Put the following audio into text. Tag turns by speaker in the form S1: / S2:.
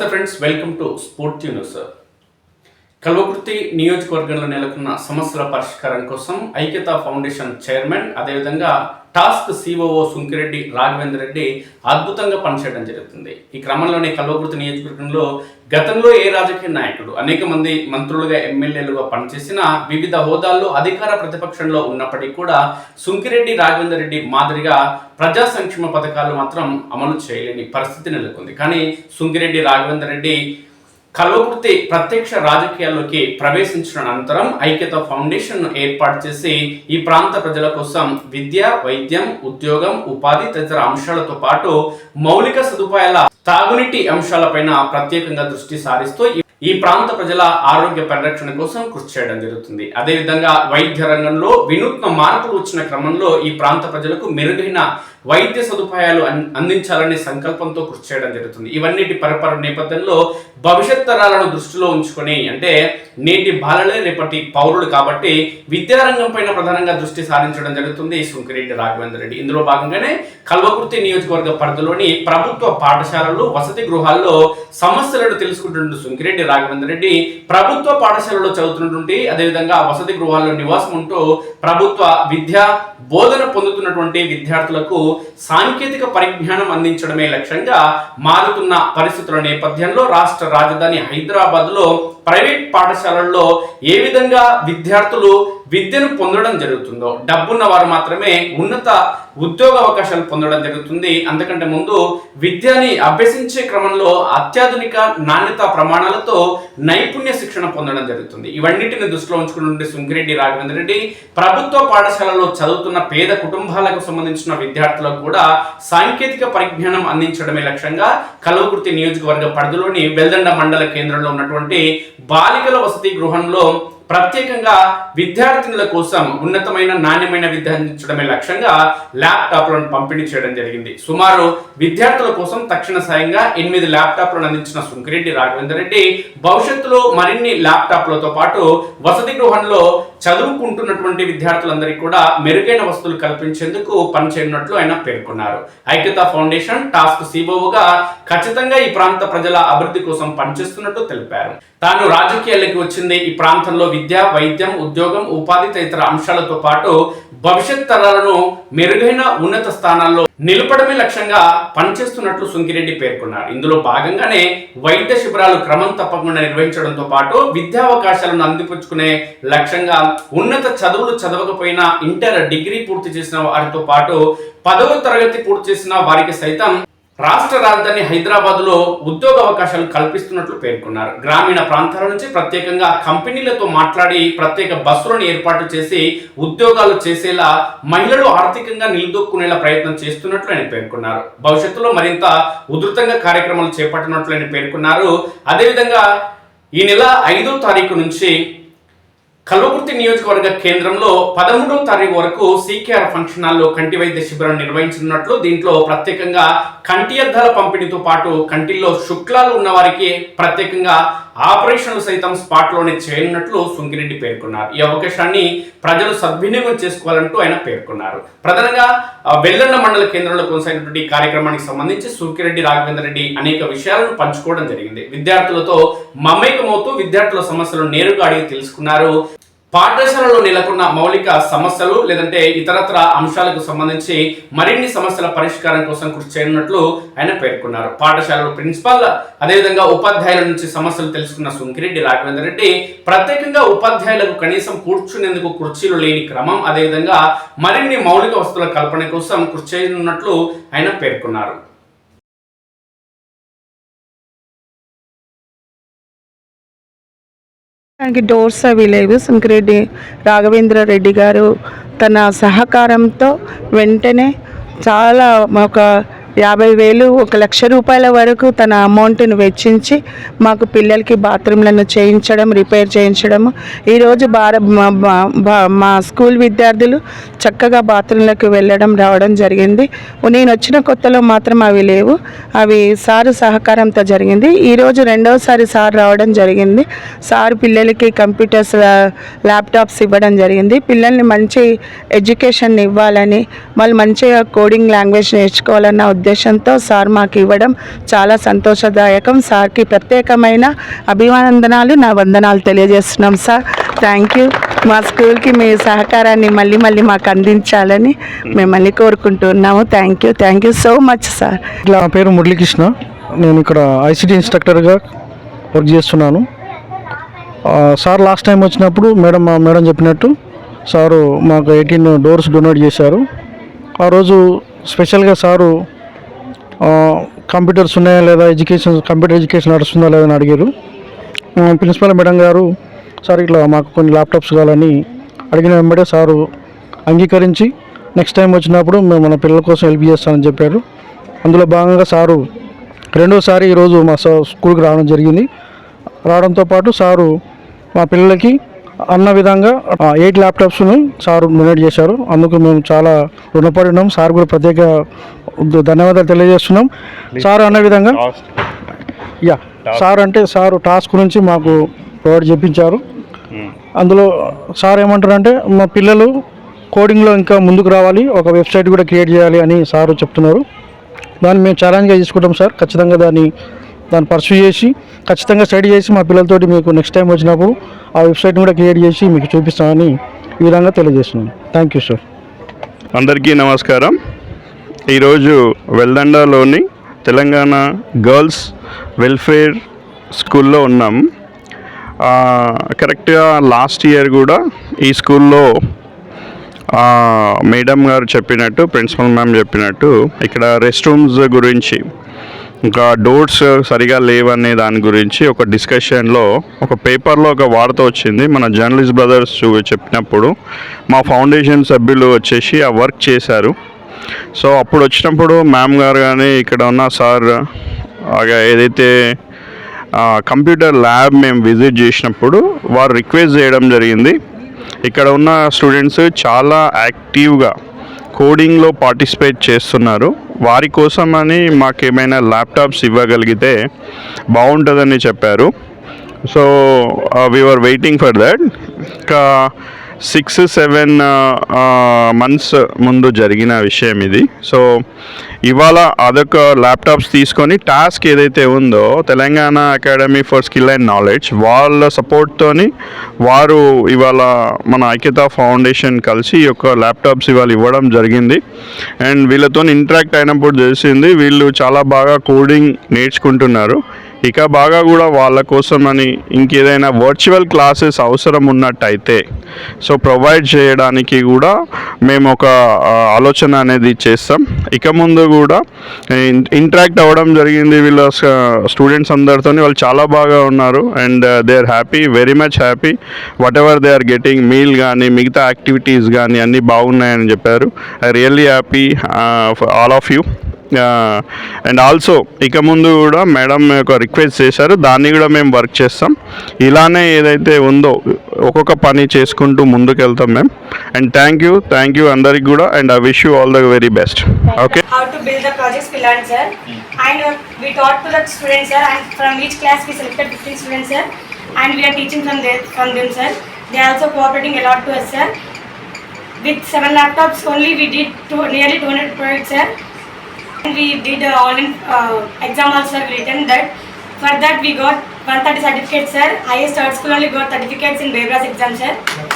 S1: Namaste friends, welcome to Sport News sir. Kalwakurthy నియోజకవర్గంలో నెలకొన్న సమస్యల పరిష్కారం కోసం ఐక్యతా ఫౌండేషన్ చైర్మన్ అదేవిధంగా టాస్క్ సిఓఓ సుంకిరెడ్డి రాఘవేంద్ర రెడ్డి అద్భుతంగా పనిచేయడం జరుగుతుంది. ఈ క్రమంలోనే కల్వకుర్తి నియోజకవర్గంలో గతంలో ఏ రాజకీయ నాయకుడు అనేక మంది మంత్రులుగా ఎమ్మెల్యేలుగా పనిచేసిన వివిధ హోదాల్లో అధికార ప్రతిపక్షంలో ఉన్నప్పటికీ కూడా సుంకిరెడ్డి రాఘవేంద్ర రెడ్డి మాదిరిగా ప్రజా సంక్షేమ పథకాలు మాత్రం అమలు చేయలేని పరిస్థితి నెలకొంది. కానీ సుంకిరెడ్డి రాఘవేంద్ర రెడ్డి కల్వకుర్తి ప్రత్యక్ష రాజకీయాల్లోకి ప్రవేశించిన అనంతరం ఐక్యత ఫౌండేషన్ ఏర్పాటు చేసి ఈ ప్రాంత ప్రజల కోసం విద్య వైద్యం ఉద్యోగం ఉపాధి తదితర అంశాలతో పాటు మౌలిక సదుపాయాల తాగునీటి అంశాలపైన ప్రత్యేకంగా దృష్టి సారిస్తూ ఈ- ఈ ప్రాంత ప్రజల ఆరోగ్య పరిరక్షణ కోసం కృషి చేయడం జరుగుతుంది. అదేవిధంగా వైద్య రంగంలో వినూత్న మార్పులు వచ్చిన క్రమంలో ఈ ప్రాంత ప్రజలకు మెరుగైన వైద్య సదుపాయాలు అందించాలనే సంకల్పంతో కృషి చేయడం జరుగుతుంది. ఇవన్నిటి పరపర నేపథ్యంలో భవిష్యత్ తరాలను దృష్టిలో ఉంచుకొని అంటే నేటి బాలలే రేపటి పౌరులు కాబట్టి విద్యారంగం పైన ప్రధానంగా దృష్టి సారించడం జరుగుతుంది. సుంకిరెడ్డి రాఘవేంద్ర రెడ్డి. ఇందులో భాగంగానే కల్వకుర్తి నియోజకవర్గ పరిధిలోని ప్రభుత్వ పాఠశాలలు వసతి గృహాల్లో సమస్యలను తెలుసుకుంటున్న సుంకిరెడ్డి రాఘవేంద్ర రెడ్డి ప్రభుత్వ పాఠశాలలో చదువుతున్నటువంటి అదేవిధంగా వసతి గృహాల్లో నివాసం ఉంటూ ప్రభుత్వ విద్య బోధన పొందుతున్నటువంటి విద్యార్థులకు సాంకేతిక పరిజ్ఞానం అందించడమే లక్ష్యంగా మారుతున్న పరిస్థితుల నేపథ్యంలో రాష్ట్ర రాజధాని హైదరాబాద్లో ప్రైవేట్ పాఠశాలల్లో ఏ విధంగా విద్యార్థులు విద్యను పొందడం జరుగుతుందో డబ్బున్న వారు మాత్రమే ఉన్నత ఉద్యోగ అవకాశాలు పొందడం జరుగుతుంది. అంతకంటే ముందు విద్యని అభ్యసించే క్రమంలో అత్యాధునిక నాణ్యత ప్రమాణాలతో నైపుణ్య శిక్షణ పొందడం జరుగుతుంది. ఇవన్నిటిని దృష్టిలో ఉంచుకున్న సుంకిరెడ్డి రాఘవేంద్ర రెడ్డి ప్రభుత్వ పాఠశాలలో చదువుతున్న పేద కుటుంబాలకు సంబంధించిన విద్యార్థులకు కూడా సాంకేతిక పరిజ్ఞానం అందించడమే లక్ష్యంగా కలవకుర్తి నియోజకవర్గ పరిధిలోని వెల్దండ మండల కేంద్రంలో ఉన్నటువంటి బాలికల వసతి గృహంలో ప్రత్యేకంగా విద్యార్థినుల కోసం ఉన్నతమైన నాణ్యమైన విద్య అందించడమే లక్ష్యంగా ల్యాప్టాప్లను పంపిణీ చేయడం జరిగింది. సుమారు విద్యార్థుల కోసం తక్షణ సాయంగా ఎనిమిది ల్యాప్టాప్లను అందించిన సుంకిరెడ్డి రాఘవేందర్ రెడ్డి భవిష్యత్తులో మరిన్ని ల్యాప్టాప్లతో పాటు వసతి గృహంలో చదువుకుంటున్నటువంటి విద్యార్థులందరికీ కూడా మెరుగైన వసతులు కల్పించేందుకు పనిచేయనున్నట్లు ఆయన పేర్కొన్నారు. ఐక్యతా ఫౌండేషన్ టాస్క్ సిఓగా ఖచ్చితంగా ఈ ప్రాంత ప్రజల అభివృద్ధి కోసం పనిచేస్తున్నట్టు తెలిపారు. తాను రాజకీయాల్లోకి వచ్చింది. ఈ ప్రాంతంలో విద్య వైద్యం ఉద్యోగం ఉపాధి తదితర అంశాలతో పాటు భవిష్యత్ తరాలను మెరుగైన ఉన్నత స్థానాల్లో నిలపడమే లక్ష్యంగా పనిచేస్తున్నట్లు సుంకిరెడ్డి పేర్కొన్నారు. ఇందులో భాగంగానే వైద్య శిబిరాలు క్రమం తప్పకుండా నిర్వహించడంతో పాటు విద్యా అవకాశాలను అందిపుచ్చుకునే లక్ష్యంగా ఉన్నత చదువులు చదవకపోయినా ఇంటర్ డిగ్రీ పూర్తి చేసిన వారితో పాటు పదవ తరగతి పూర్తి చేసిన వారికి సైతం రాష్ట్ర రాజధాని హైదరాబాద్లో ఉద్యోగ అవకాశాలు కల్పిస్తున్నట్లు పేర్కొన్నారు. గ్రామీణ ప్రాంతాల నుంచి ప్రత్యేకంగా కంపెనీలతో మాట్లాడి ప్రత్యేక బస్సులను ఏర్పాటు చేసి ఉద్యోగాలు చేసేలా మహిళలు ఆర్థికంగా నిలదొక్కునేలా ప్రయత్నం చేస్తున్నట్లు ఆయన పేర్కొన్నారు. భవిష్యత్తులో మరింత ఉధృతంగా కార్యక్రమాలు చేపట్టినట్లు ఆయన పేర్కొన్నారు. అదేవిధంగా ఈ నెల ఐదో తారీఖు నుంచి కల్వకుర్తి నియోజకవర్గ కేంద్రంలో పదమూడవ తారీఖు వరకు సీకేఆర్ ఫంక్షన్ హాల్లో కంటి వైద్య శిబిరం నిర్వహించనున్నట్లు దీంట్లో ప్రత్యేకంగా కంటి అద్దాల పంపిణీతో పాటు కంటిల్లో శుక్లాలు ఉన్న వారికి ప్రత్యేకంగా ఆపరేషన్లు సైతం స్పాట్లోనే చేయనున్నట్లు సుంకిరెడ్డి పేర్కొన్నారు. ఈ అవకాశాన్ని ప్రజలు సద్వినియోగం చేసుకోవాలంటూ ఆయన పేర్కొన్నారు. ప్రధానంగా వెల్లన్న మండల కేంద్రంలో కొనసాగినటువంటి కార్యక్రమానికి సంబంధించి సుంకిరెడ్డి రాఘవేంద్ర రెడ్డి అనేక విషయాలను పంచుకోవడం జరిగింది. విద్యార్థులతో మమేకమవుతూ విద్యార్థుల సమస్యలు నేరుగా అడిగి తెలుసుకున్నారు. పాఠశాలలో నెలకొన్న మౌలిక సమస్యలు లేదంటే ఇతరత్ర అంశాలకు సంబంధించి మరిన్ని సమస్యల పరిష్కారం కోసం కృషి చేయనున్నట్లు ఆయన పేర్కొన్నారు. పాఠశాలలో ప్రిన్సిపాల్ అదేవిధంగా ఉపాధ్యాయుల నుంచి సమస్యలు తెలుసుకున్న సుంకిరెడ్డి రాఘవేంద్ర రెడ్డి ప్రత్యేకంగా ఉపాధ్యాయులకు కనీసం కూర్చునేందుకు కుర్చీలు లేని క్రమం అదేవిధంగా మరిన్ని మౌలిక వస్తువుల కల్పన కోసం కృషి చేయనున్నట్లు ఆయన పేర్కొన్నారు.
S2: దానికి డోర్స్ అవి లేవు. సంకిరెడ్డి రాఘవేంద్ర రెడ్డి గారు తన సహకారంతో వెంటనే చాలా ఒక యాభై వేలు ఒక లక్ష రూపాయల వరకు తన అమౌంట్ను వెచ్చించి మాకు పిల్లలకి బాత్రూమ్లను చేయించడం రిపేర్ చేయించడం. ఈరోజు భార మా- బా- మా స్కూల్ విద్యార్థులు చక్కగా బాత్రూంలకు వెళ్ళడం రావడం జరిగింది. నేను వచ్చిన కొత్తలో మాత్రం అవి లేవు. అవి సారు సహకారంతో జరిగింది. ఈరోజు రెండవసారి సార్ రావడం జరిగింది. సార్ పిల్లలకి కంప్యూటర్స్ ల్యాప్టాప్స్ ఇవ్వడం జరిగింది. పిల్లల్ని మంచి ఎడ్యుకేషన్ ఇవ్వాలని వాళ్ళు మంచిగా కోడింగ్ లాంగ్వేజ్ నేర్చుకోవాలన్న ఉద్దేశంతో సార్ మాకు ఇవ్వడం చాలా సంతోషదాయకం. సార్కి ప్రత్యేకమైన అభివందనాలు నా వందనాలు తెలియజేస్తున్నాం సార్. థ్యాంక్ యూ మా స్కూల్కి మీ సహకారాన్ని మళ్ళీ మళ్ళీ మాకు అందించాలని మిమ్మల్ని కోరుకుంటున్నాము. Thank you thank you so much sir
S3: నా పేరు మురళీకృష్ణ. నేను ఇక్కడ ఐసిటీ ఇన్స్ట్రక్టర్గా వర్క్ చేస్తున్నాను. సార్ లాస్ట్ టైం వచ్చినప్పుడు మేడం మా మేడం చెప్పినట్టు సారు మాకు ఎయిటీన్ డోర్స్ డొనేట్ చేశారు. ఆ రోజు స్పెషల్గా సారు కంప్యూటర్స్ ఉన్నాయా లేదా? ఎడ్యుకేషన్ కంప్యూటర్ ఎడ్యుకేషన్ నడుస్తుందా లేదా అని అడిగారు. ప్రిన్సిపల్ మేడం గారు సార్ ఇట్లా మాకు కొన్ని ల్యాప్టాప్స్ కావాలని అడిగిన వెంబడే సారు అంగీకరించి నెక్స్ట్ టైం వచ్చినప్పుడు మేము మన పిల్లల కోసం హెల్ప్ చేస్తానని చెప్పారు. అందులో భాగంగా సారు రెండోసారి ఈరోజు మా సార్ స్కూల్కి రావడం జరిగింది. రావడంతో పాటు సారు మా పిల్లలకి అన్న విధంగా ఎయిట్ ల్యాప్టాప్స్ను సారు డొనేట్ చేశారు. అందుకు మేము చాలా రుణపడి ఉన్నాం. సార్ కూడా ప్రత్యేక ధన్యవాదాలు తెలియజేస్తున్నాం. సార్ అన్న విధంగా? యా సార్ అంటే సార్ టాస్క్ నుంచి మాకు ప్రొవైడ్ చేయించారు అందులో సార్ ఏమంటారంటే మా పిల్లలు కోడింగ్లో ఇంకా ముందుకు రావాలి ఒక వెబ్సైట్ కూడా క్రియేట్ చేయాలి అని సార్ చెప్తున్నారు. దాన్ని మేము ఛాలెంజ్గా తీసుకుంటాం సార్. ఖచ్చితంగా దాన్ని దాన్ని పర్సూ చేసి ఖచ్చితంగా స్టడీ చేసి మా పిల్లలతోటి మీకు నెక్స్ట్ టైం వచ్చినప్పుడు ఆ వెబ్సైట్ని కూడా క్రియేట్ చేసి మీకు చూపిస్తామని ఈ విధంగా తెలియజేస్తున్నాం. థ్యాంక్ యూ సార్
S4: అందరికీ నమస్కారం. ఈరోజు వెల్దండలోని తెలంగాణ గర్ల్స్ వెల్ఫేర్ స్కూల్లో ఉన్నాం. కరెక్ట్గా లాస్ట్ ఇయర్ కూడా ఈ స్కూల్లో మేడం గారు చెప్పినట్టు ప్రిన్సిపల్ మ్యామ్ చెప్పినట్టు ఇక్కడ రెస్ట్ రూమ్స్ గురించి ఇంకా డోర్స్ సరిగా లేవనే దాని గురించి ఒక డిస్కషన్లో ఒక పేపర్లో ఒక వార్త వచ్చింది. మన జర్నలిస్ట్ బ్రదర్స్ చెప్పినప్పుడు మా ఫౌండేషన్ సభ్యులు వచ్చేసి ఆ వర్క్ చేశారు. సో అప్పుడు వచ్చినప్పుడు మ్యామ్ గారు కానీ ఇక్కడ ఉన్న సార్ ఏదైతే కంప్యూటర్ ల్యాబ్ మేము విజిట్ చేసినప్పుడు వారు రిక్వెస్ట్ చేయడం జరిగింది. ఇక్కడ ఉన్న స్టూడెంట్స్ చాలా యాక్టివ్గా కోడింగ్లో పార్టిసిపేట్ చేస్తున్నారు. వారి కోసం అని మాకు ఏమైనా ల్యాప్టాప్స్ ఇవ్వగలిగితే బాగుంటుందని చెప్పారు. So we're waiting for that ఇంకా సిక్స్ సెవెన్ మంత్స్ ముందు జరిగిన విషయం ఇది. సో ఇవాళ అదొక ల్యాప్టాప్స్ తీసుకొని టాస్క్ ఏదైతే ఉందో Telangana academy for skill and knowledge వాళ్ళ సపోర్ట్తోని వారు ఇవాళ మన ఐక్యత ఫౌండేషన్ కలిసి ఈ యొక్క ల్యాప్టాప్స్ ఇవాళ ఇవ్వడం జరిగింది. అండ్ వీళ్ళతో ఇంటరాక్ట్ అయినప్పుడు తెలిసింది వీళ్ళు చాలా బాగా కోడింగ్ నేర్చుకుంటున్నారు. ఇక బాగా కూడా వాళ్ళ కోసం అని ఇంకేదైనా వర్చువల్ క్లాసెస్ అవసరం ఉన్నట్టయితే సో ప్రొవైడ్ చేయడానికి కూడా మేము ఒక ఆలోచన అనేది చేస్తాం. ఇక ముందు కూడా ఇంటరాక్ట్ అవ్వడం జరిగింది వీళ్ళ స్టూడెంట్స్ అందరితో వాళ్ళు చాలా బాగా ఉన్నారు and they are happy very much happy whatever they are getting meal కానీ మిగతా యాక్టివిటీస్ కానీ అన్నీ బాగున్నాయని చెప్పారు. I really happy all of you and also ఇక ముందు కూడా మేడం ఒక రిక్వెస్ట్ చేశారు దాన్ని కూడా మేము వర్క్ చేస్తాం ఇలానే ఏదైతే ఉందో ఒక్కొక్క పని చేసుకుంటూ ముందుకు వెళ్తాం మేము and thank you thank you అందరికి కూడా and I wish you all the very best okay
S5: how to build the projects we learned sir and uh, we taught to the students sir and from each class we selected 15 students sir and we are teaching from there from them sir they are also cooperating a lot to us sir with seven laptops only we did two, nearly 200 projects sir we did uh, online uh, exam also written that for that we got 130 certificates sir. Highest third school only got certificates in Bebras exam sir